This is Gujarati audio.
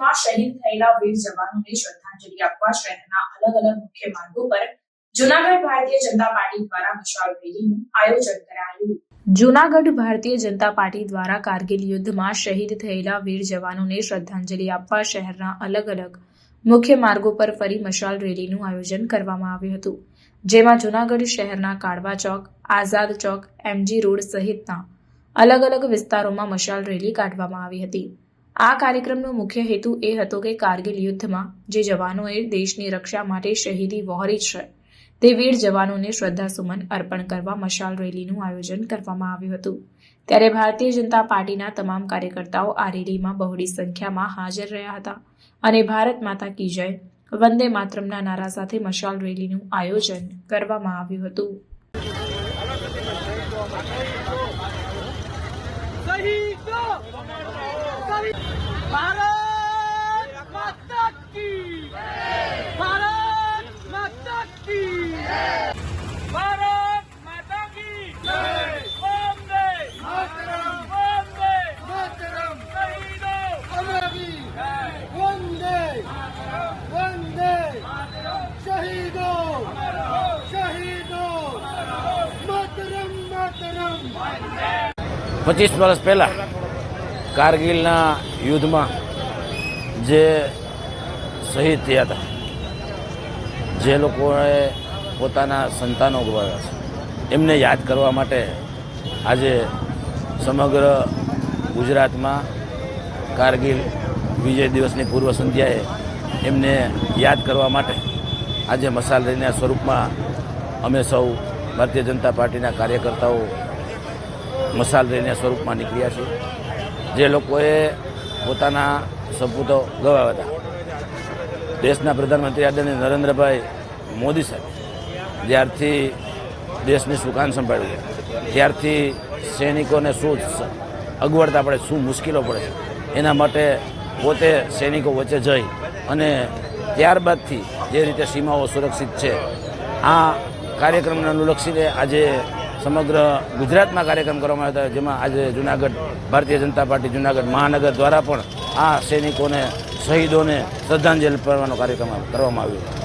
યુદ્ધમાં શહીદ થયેલા વીર જવાનોને શ્રદ્ધાંજલિ આપવા શહેરના અલગ અલગ મુખ્ય માર્ગો પર જુનાગઢ ભારતીય જનતા પાર્ટી દ્વારા વિશાળ રેલીનું આયોજન કરાયું. જુનાગઢ ભારતીય જનતા પાર્ટી દ્વારા કારગિલ યુદ્ધમાં શહીદ થયેલા વીર જવાનોને શ્રદ્ધાંજલિ આપવા શહેરના અલગ અલગ મુખ્ય માર્ગો પર ફરી મશાલ રેલીનું આયોજન કરવામાં આવ્યું હતું, જેમાં જુનાગઢ શહેરના કાળવા ચોક, આઝાદ ચોક, એમજી રોડ સહિતના અલગ અલગ વિસ્તારોમાં મશાલ રેલી કાઢવામાં આવી હતી. આ કાર્યક્રમનો મુખ્ય હેતુ એ હતો કે કારગિલ યુદ્ધમાં જે જવાનોએ દેશની રક્ષા માટે શહીદી વહોરી છે, તે વીર જવાનોને શ્રદ્ધાસુમન અર્પણ કરવા મશાલ રેલીનું આયોજન કરવામાં આવ્યું હતું. ત્યારે ભારતીય જનતા પાર્ટીના તમામ કાર્યકર્તાઓ આ રેલીમાં બહોળી સંખ્યામાં હાજર રહ્યા હતા અને ભારત માતા કી જય, વંદે માતરમના નારા સાથે મશાલ રેલીનું આયોજન કરવામાં આવ્યું હતું. શહીદો! ભારત ભારત ભારત માતા કી વંદે માતરમ વંદે માતરમ શહીદો અમરવી શહીદો શહીદો માતરમ માતરમ પચીસ વર્ષ પહેલા કારગિલના યુદ્ધમાં જે શહીદ થયા હતા, જે લોકોએ પોતાના સંતાનો ગુમાવ્યા છે, એમને યાદ કરવા માટે આજે સમગ્ર ગુજરાતમાં કારગિલ વિજય દિવસની પૂર્વ સંધ્યાએ એમને યાદ કરવા માટે આજે મસાલ રેલીના સ્વરૂપમાં અમે સૌ ભારતીય જનતા પાર્ટીના કાર્યકર્તાઓ મસાલ રેલીના સ્વરૂપમાં નીકળ્યા છીએ. જે લોકોએ પોતાના સપૂતો ગવાયા હતા. દેશના પ્રધાનમંત્રી આદરણીય નરેન્દ્રભાઈ મોદી સાહેબ, જ્યારથી દેશની સુકાન સંભાળ્યું ત્યારથી સૈનિકોને શું અગવડતા પડે, શું મુશ્કેલો પડે છે, એના માટે પોતે સૈનિકો વચ્ચે જઈ અને ત્યારબાદથી જે રીતે સીમાઓ સુરક્ષિત છે, આ કાર્યક્રમને અનુલક્ષીને આજે સમગ્ર ગુજરાતમાં કાર્યક્રમ કરવામાં આવ્યો હતો. જેમાં આજે જુનાગઢ ભારતીય જનતા પાર્ટી જુનાગઢ મહાનગર દ્વારા પણ આ સૈનિકોને, શહીદોને શ્રદ્ધાંજલિ આપવાનો કાર્યક્રમ કરવામાં આવ્યો.